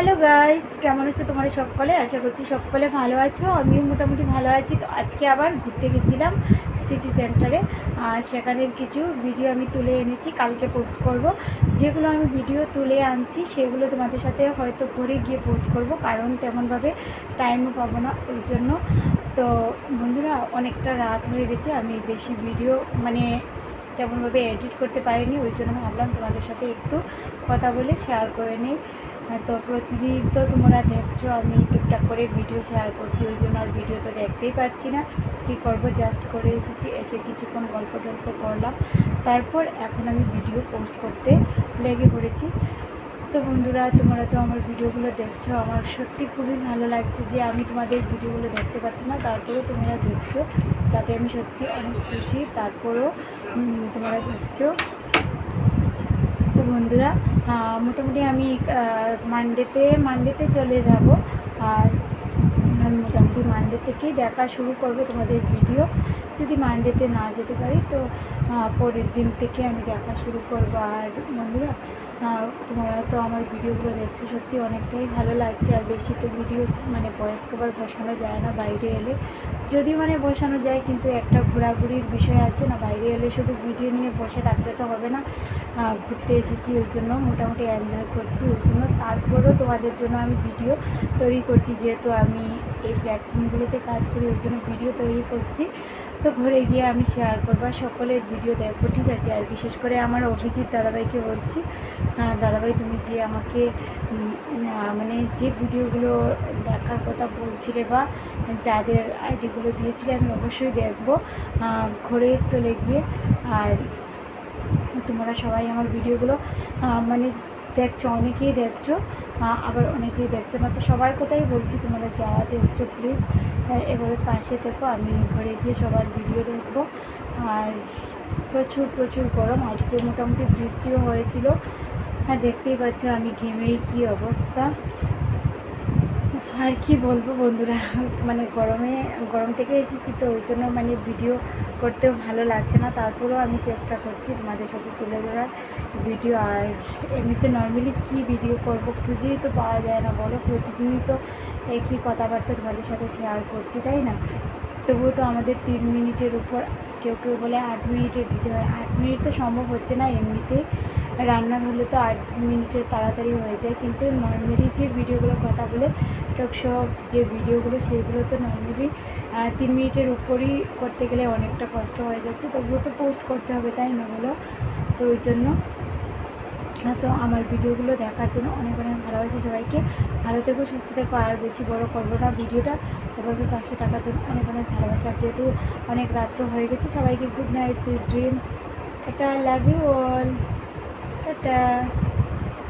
Hello guys কেমন আছো তোমার সকলে? আশা করছি সকলে ভালো আছো। আমিও মোটামুটি ভালো আছি। তো আজকে আবার ঘুরতে গেছিলাম সিটি সেন্টারে আর সেখানের কিছু ভিডিও আমি তুলে এনেছি। কালকে পোস্ট করব। যেগুলো আমি ভিডিও তুলে আনছি, সেগুলো তোমাদের সাথে হয়তো ঘুরে গিয়ে পোস্ট করব। কারণ তেমনভাবে টাইমও পাবো না ওই জন্য। তো বন্ধুরা, অনেকটা রাত হয়ে গেছে। আমি বেশি ভিডিও মানে তেমনভাবে এডিট করতে পারিনি। ওই জন্য ভাবলাম তোমাদের সাথে একটু কথা বলে শেয়ার করে নিই। আর তো প্রতিদিন তো তোমরা দেখছ, আমি টুকটাক করে ভিডিও শেয়ার করছি, ওই জন্য আর ভিডিও তো দেখতেই পাচ্ছি না। কী করব জাস্ট করে এসেছি, এসে কিছুক্ষণ গল্প টল্প করলাম। তারপর এখন আমি ভিডিও পোস্ট করতে লেগে পড়েছি। তো বন্ধুরা, তোমরা তো আমার ভিডিওগুলো দেখছ, আমার সত্যি খুবই ভালো লাগছে যে আমি তোমাদের ভিডিওগুলো দেখতে পাচ্ছি না, তারপরেও তোমরা দেখছ। তাতে আমি সত্যি অনেক খুশি, তারপরেও তোমরা দেখছ। বন্ধুরা মোটামুটি আমি মানডেতে মানডেতে চলে যাব। আর মোটামুটি মানডে থেকেই দেখা শুরু করব তোমাদের ভিডিও যদি মানডেতে না যেতে পারি, তো পরের দিন থেকে আমি দেখা শুরু করব। আর বন্ধুরা তোমরা তো আমার ভিডিওগুলো দেখছ, সত্যি অনেকটাই ভালো লাগছে। আর বেশি তো ভিডিও মানে ভয়েস কভার বসানো যায় না বাইরে এলে। যদি মানে বসানো যায়, কিন্তু একটা ঘোরাঘুরির বিষয় আছে না, বাইরে এলে শুধু ভিডিও নিয়ে বসে থাকলে তো হবে না। ঘুরতে এসেছি ওই জন্য, মোটামুটি এনজয় করছি ওই জন্য। তারপরেও তোমাদের জন্য আমি ভিডিও তৈরি করছি, যেহেতু আমি এই প্ল্যাটফর্মগুলোতে কাজ করি, ওই জন্য ভিডিও তৈরি করছি। তো ঘরে গিয়ে আমি শেয়ার করব। সকলের ভিডিও দেখব, ঠিক আছে? আর বিশেষ করে আমার অভিজিৎ দাদাভাইকে বলছি দাদাভাই তুমি যে আমাকে মানে যে ভিডিওগুলো দেখার কথা বলছিলে বা যাদের আইডিগুলো দিয়েছিলে, আমি অবশ্যই দেখব। ঘরে চলে গিয়ে আর তোমরা সবাই আমার ভিডিওগুলো মানে দেখছ, অনেকেই দেখছ আবার অনেকেই দেখছ। না তো সবার কথাই বলছি তোমাদের যারা দেখছ প্লিজ এভাবে পাশে থেকো, আমি ঘরে গিয়ে সবার ভিডিও দেখব। আর প্রচুর প্রচুর গরম। আজকে মোটামুটি বৃষ্টিও হয়েছিল। হ্যাঁ দেখতেই পাচ্ছ আমি ঘেমেই কী অবস্থা। আর কি বলব বন্ধুরা? মানে গরমে, গরম থেকে এসেছি তো, ওই জন্য মানে ভিডিও করতেও ভালো লাগছে না। তারপরেও আমি চেষ্টা করছি তোমাদের সাথে তুলে ধরার ভিডিও আর এমনিতে নর্মালি কী ভিডিও করব খুঁজেই তো পাওয়া যায় না, বলো? প্রতিদিনই তো একই কথাবার্তা তোমাদের সাথে শেয়ার করছি, তাই না? তবুও তো আমাদের তিন মিনিটের উপর, কেউ কেউ বলে আট মিনিটের দিতে হয়। আট মিনিট তো সম্ভব হচ্ছে না এমনিতেই। রান্না হলে তো আট মিনিটের তাড়াতাড়ি হয়ে যায়, কিন্তু নর্মালি যে ভিডিওগুলোর কথা বলে টকশপ যে ভিডিওগুলো সেইগুলো তো নর্মালি তিন মিনিটের উপরই করতে গেলে অনেকটা কষ্ট হয়ে যাচ্ছে, তবুও তো পোস্ট করতে হবে তাই না বলো? তো ওই জন্য তো আমার ভিডিওগুলো দেখার জন্য অনেক অনেক ভালোবাসি সবাইকে। ভালো থেকো, সুস্থ থেকো, আর বেশি বড় করব না ভিডিওটা। সবাইকে পাশে থাকার জন্য অনেক অনেক ভালোবাসা। যেহেতু অনেক রাত্র হয়ে গেছে, সবাইকে গুড নাইট সুইট ড্রিমস এটা লাভ ইউ অল টাটা